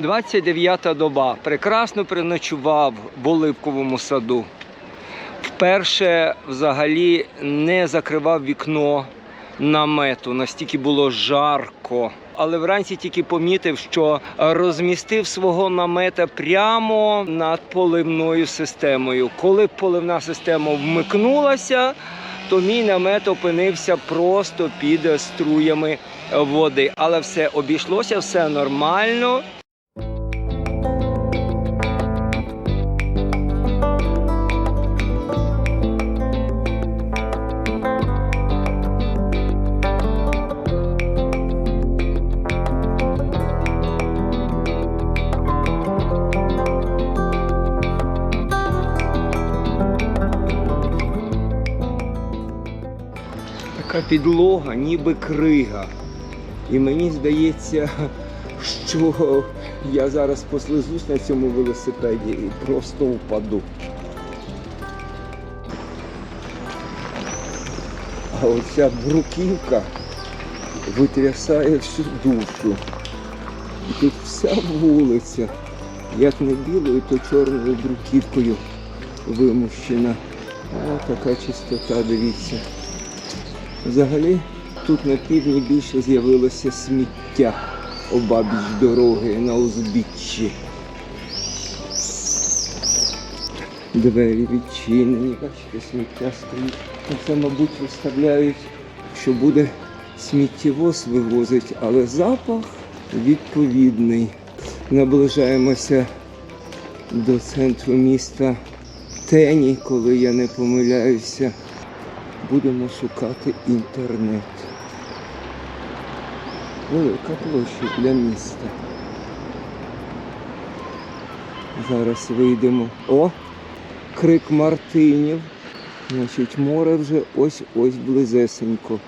29-та доба. Прекрасно переночував в Оливковому саду. Вперше взагалі не закривав вікно намету, настільки було жарко. Але вранці тільки помітив, що розмістив свого намета прямо над поливною системою. Коли поливна система вмикнулася, то мій намет опинився просто під струями води. Але все обійшлося, все нормально. Підлога, ніби крига. І мені здається, що я зараз послизусь на цьому велосипеді і просто впаду. А оця бруківка витрясає всю душу. І тут вся вулиця, як не білою, то чорною бруківкою вимущена. О, така чистота, дивіться. Взагалі тут на півдні більше з'явилося сміття обабіч дороги на узбіччі. Двері відчинені, бачите, сміття стоїть. Це, мабуть, виставляють, що буде сміттєвоз вивозить, але запах відповідний. Наближаємося до центру міста Тені, коли я не помиляюся будемо шукати інтернет. Велика площа для міста. Зараз вийдемо. О! Крик Мартинів. Значить, море вже ось-ось близесенько.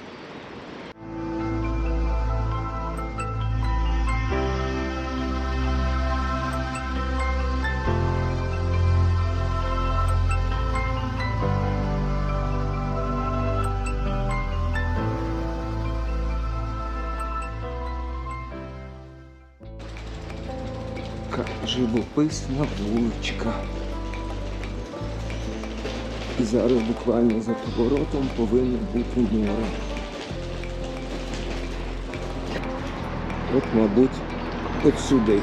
Живописна вуличка. І зараз буквально за поворотом повинно бути море. От, мабуть, от сюди.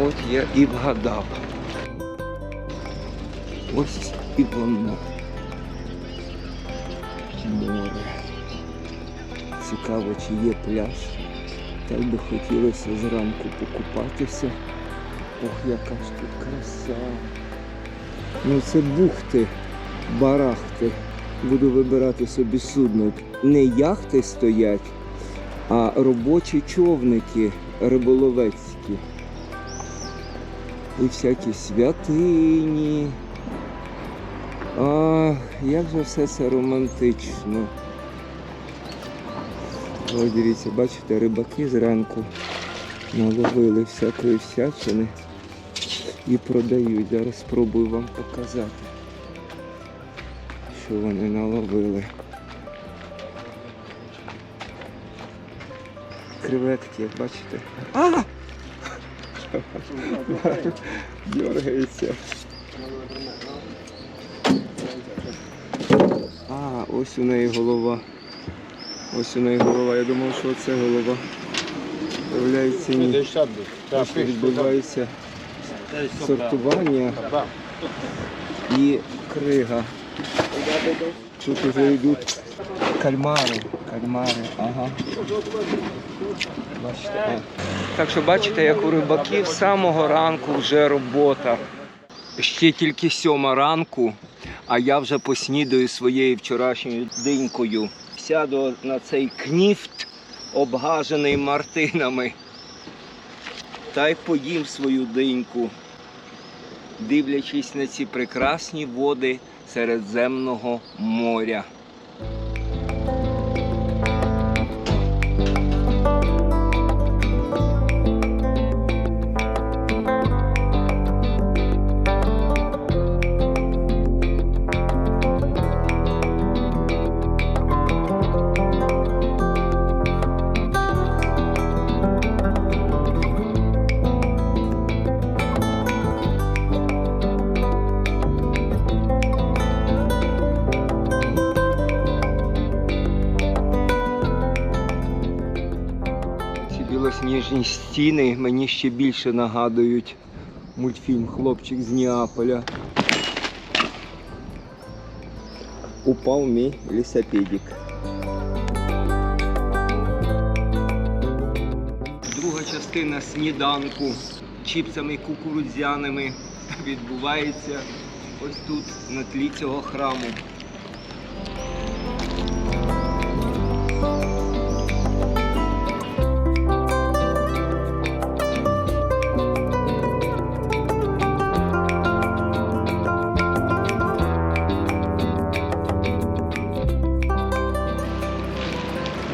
От я і вгадав. Ось і воно. Море. Цікаво, чи є пляж. Так би хотілося зранку покупатися. Ох, яка ж тут краса. Ну це бухти, барахти. Буду вибирати собі судно. Не яхти стоять, а робочі човники риболовецькі. І всякі святині. А, як же все це романтично. Ось дивіться, бачите, рибаки зранку наловили всякої всячини і продають. Зараз спробую вам показати, що вони наловили. Креветки, як бачите. А! Дергається. А, ось у неї голова. Ось у неї голова. Я думав, що це голова. Виявляється, ні. Ось відбувається сортування і крига. Тут вже йдуть кальмари. Кальмари, ага. Бачите. Так що бачите, як у рибаків з самого ранку вже робота. Ще тільки сьома ранку, а я вже поснідаю своєю вчорашньою динькою. Сяду на цей кніфт, обгажений мартинами. Та й поїм свою диньку, дивлячись на ці прекрасні води Середземного моря. Сонячні стіни мені ще більше нагадують мультфільм Хлопчик з Неаполя. Упав мій лісопедик. Друга частина сніданку чіпсами кукурудзяними відбувається ось тут, на тлі цього храму.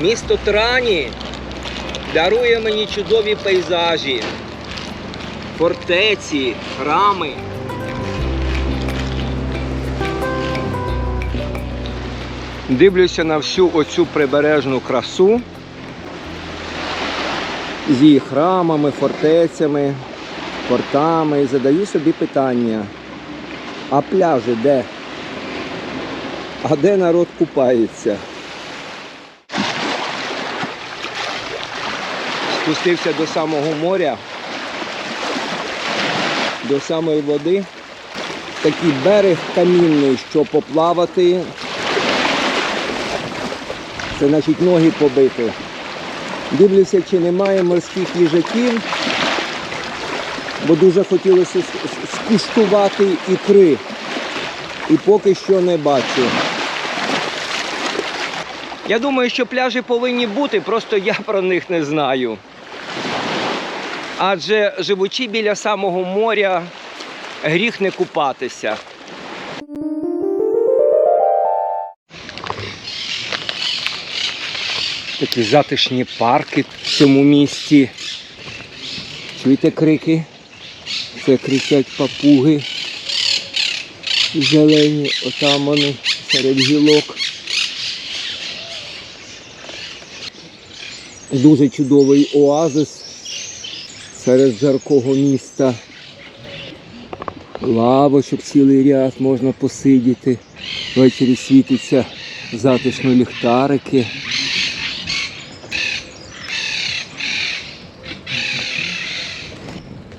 Місто Трані дарує мені чудові пейзажі, фортеці, храми. Дивлюся на всю оцю прибережну красу з її храмами, фортецями, портами і задаю собі питання, а пляжі де? А де народ купається? Спустився до самого моря, до самої води. Такий берег камінний, що поплавати. Це значить ноги побити. Дивлюся, чи немає морських їжаків, бо дуже хотілося скуштувати ікри. І поки що не бачу. Я думаю, що пляжі повинні бути, просто я про них не знаю. Адже живучи біля самого моря, гріх не купатися. Такі затишні парки в цьому місті. Чуєте крики? Це кричать папуги. Зелені, отам вони серед гілок. Дуже чудовий оазис серед жаркого міста. Лавочок цілий ряд можна посидіти. Ввечері світиться затишно ліхтарики.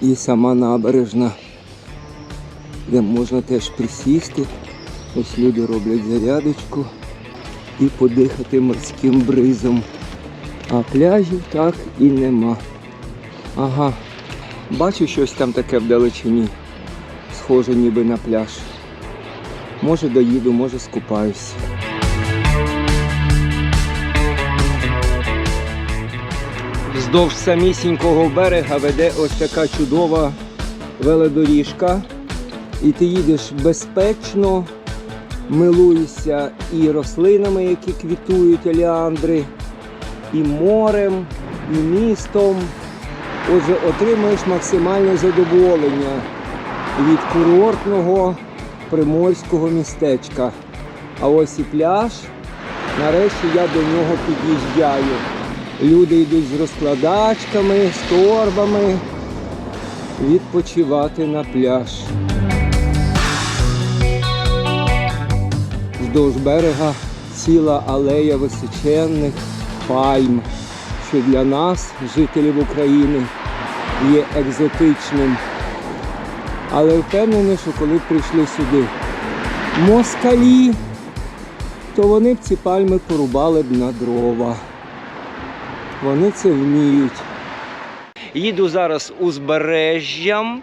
І сама набережна, де можна теж присісти. Ось люди роблять зарядочку і подихати морським бризом. А пляжів так і нема. Ага. Бачу щось там таке вдалечині. Схоже ніби на пляж. Може доїду, може скупаюсь. Вздовж самісінького берега веде ось така чудова велодоріжка. І ти їдеш безпечно, милуєшся і рослинами, які квітують олеандри, і морем, і містом. Отже, отримуєш максимальне задоволення від курортного приморського містечка. А ось і пляж. Нарешті я до нього під'їжджаю. Люди йдуть з розкладачками, з торбами відпочивати на пляж. Вздовж берега ціла алея височенних пальм, що для нас, жителів України, є екзотичним. Але впевнений, що коли прийшли сюди москалі, то вони б ці пальми порубали б на дрова. Вони це вміють. Їду зараз узбережжям,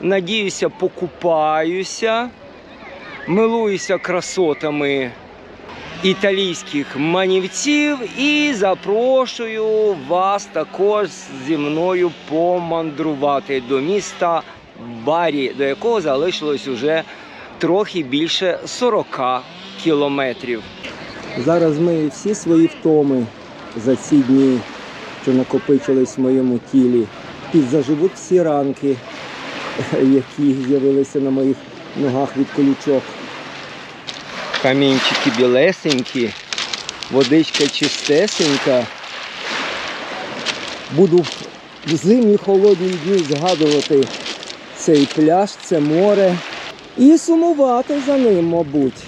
надіюся, покупаюся, милуюся красотами італійських манівців і запрошую вас також зі мною помандрувати до міста Барі, до якого залишилось уже трохи більше 40 кілометрів. Зараз ми всі свої втоми за ці дні, що накопичились в моєму тілі, підзаживуть всі ранки, які з'явилися на моїх ногах від колючок. Камінчики білесенькі, водичка чистесенька. Буду в зимні холодні дні згадувати цей пляж, це море і сумувати за ним, мабуть.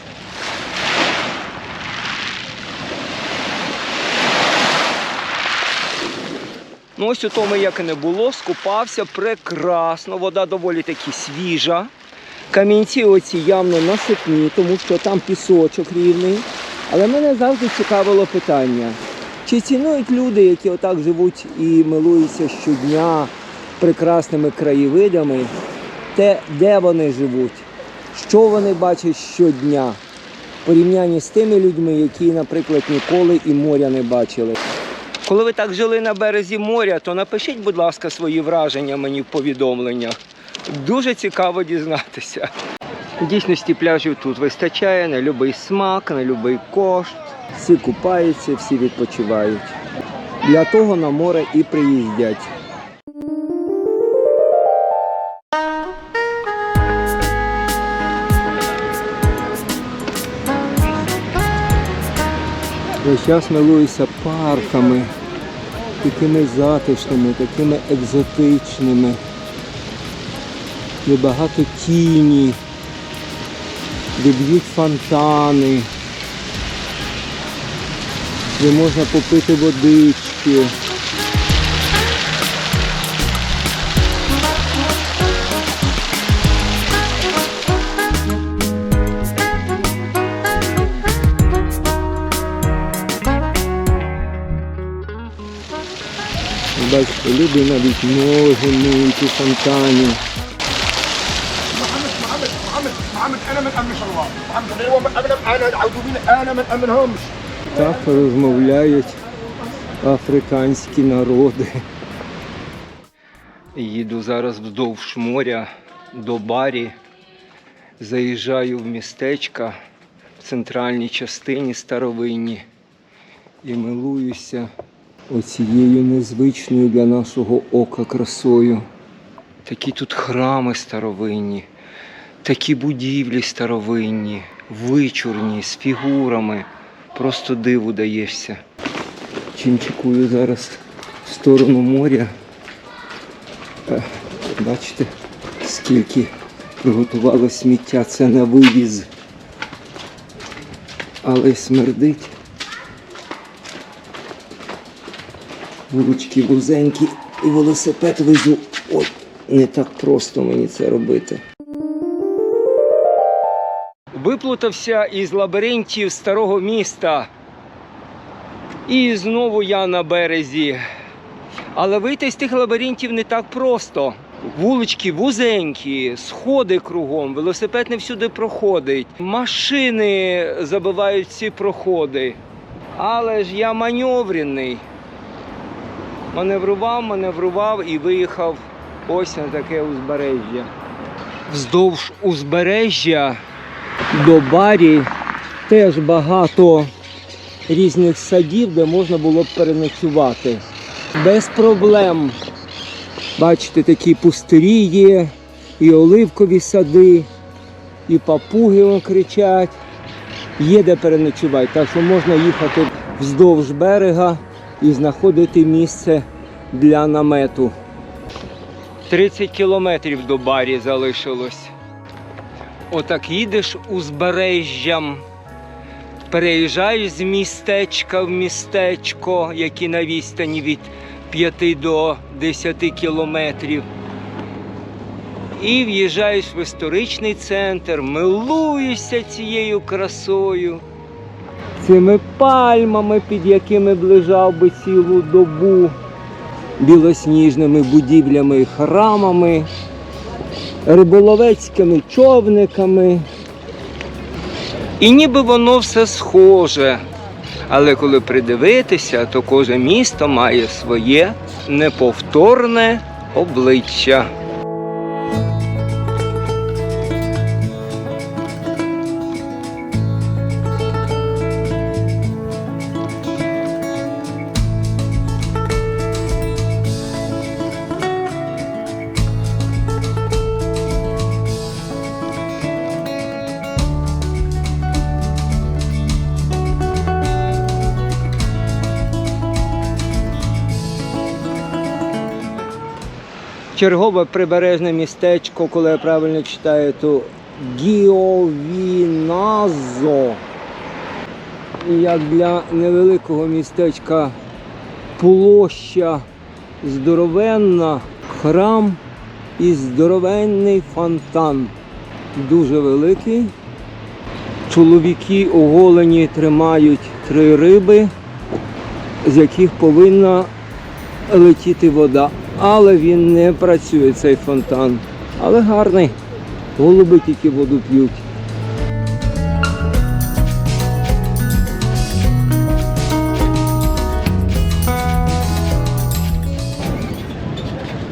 Ну ось у тому, як і не було, скупався прекрасно. Вода доволі таки свіжа. Камінці оці явно насипні, тому що там пісочок рівний. Але мене завжди цікавило питання. Чи цінують люди, які отак живуть і милуються щодня прекрасними краєвидами, те, де вони живуть, що вони бачать щодня, в порівнянні з тими людьми, які, наприклад, ніколи і моря не бачили. Коли ви так жили на березі моря, то напишіть, будь ласка, свої враження мені в повідомленнях. Дуже цікаво дізнатися. В дійсності пляжів тут вистачає на будь-який смак, на будь-який кошт. Всі купаються, всі відпочивають. Для того на море і приїздять. Весь час милуюся парками, такими затишними, такими екзотичними, де багато тіні, де б'ють фонтани, де можна попити водички. Бачите, люди навіть ноги миють у фонтані. محمد انا ما نامنش الله محمد هو انا انا عودوا بينا انا ما نامنهمش Так розмовляють африканські народи. Їду зараз вздовж моря до барі. Заїжджаю в містечка в центральній частині старовинні і милуюся оцією незвичною для нашого ока красою. Такі тут храми старовинні, такі будівлі старовинні, вичурні, з фігурами. Просто диву даєшся. Чинчикую зараз в сторону моря. Е, Бачите, скільки приготувало сміття, це на вивіз. Але смердить. Вулички вузенькі і велосипед везу. Ой, не так просто мені це робити. Виплутався із лабіринтів старого міста. І знову я на березі. Але вийти з тих лабіринтів не так просто. Вулички вузенькі, сходи кругом, велосипед не всюди проходить, машини забивають ці проходи. Але ж я маневрений. Маневрував, маневрував і виїхав ось на таке узбережжя. Вздовж узбережжя до барі теж багато різних садів, де можна було б переночувати. Без проблем. Бачите, такі пустирі є, і оливкові сади, і папуги кричать. Є де переночувати, так що можна їхати вздовж берега і знаходити місце для намету. 30 кілометрів до барі залишилось. Отак їдеш узбережжям, переїжджаєш з містечка в містечко, які на відстані від 5 до 10 кілометрів. І в'їжджаєш в історичний центр, милуєшся цією красою, цими пальмами, під якими б лежав би цілу добу, білосніжними будівлями і храмами риболовецькими човниками. І ніби воно все схоже. Але коли придивитися, то кожне місто має своє неповторне обличчя. Чергове прибережне містечко, коли я правильно читаю, то Гіовіназо. Як для невеликого містечка площа здоровенна храм і здоровенний фонтан. Дуже великий. Чоловіки оголені тримають три риби, з яких повинна летіти вода. Але він не працює, цей фонтан. Але гарний. Голуби тільки воду п'ють.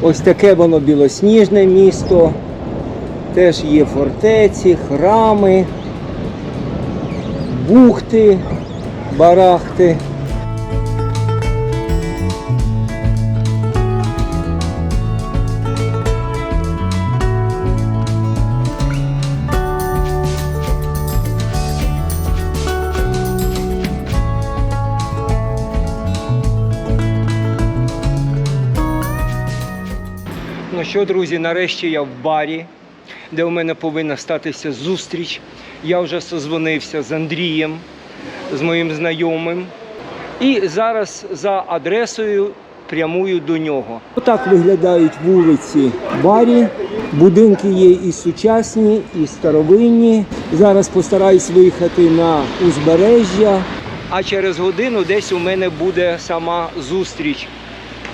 Ось таке воно білосніжне місто. Теж є фортеці, храми, бухти, барахти. Що, друзі, нарешті я в барі, де у мене повинна статися зустріч. Я вже созвонився з Андрієм, з моїм знайомим. І зараз за адресою прямую до нього. Отак виглядають вулиці барі. Будинки є і сучасні, і старовинні. Зараз постараюсь виїхати на узбережжя. А через годину десь у мене буде сама зустріч.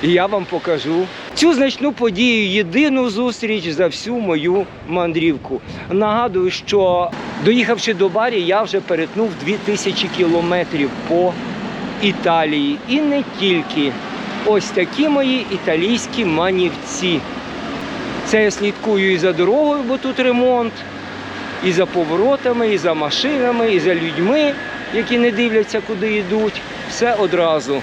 І я вам покажу цю значну подію, єдину зустріч за всю мою мандрівку. Нагадую, що доїхавши до барі, я вже перетнув 2000 кілометрів по Італії. І не тільки. Ось такі мої італійські манівці. Це я слідкую і за дорогою, бо тут ремонт, і за поворотами, і за машинами, і за людьми, які не дивляться, куди йдуть. Все одразу.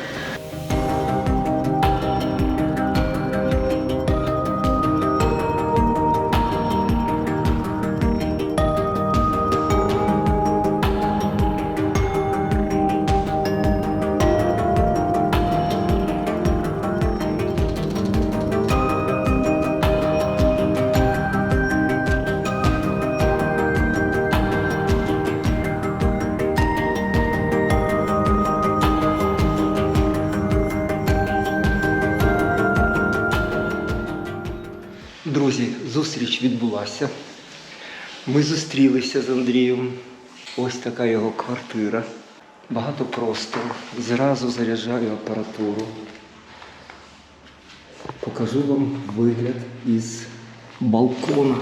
Друзі, зустріч відбулася. Ми зустрілися з Андрієм. Ось така його квартира. Багато простору. Зразу заряджаю апаратуру. Покажу вам вигляд із балкона.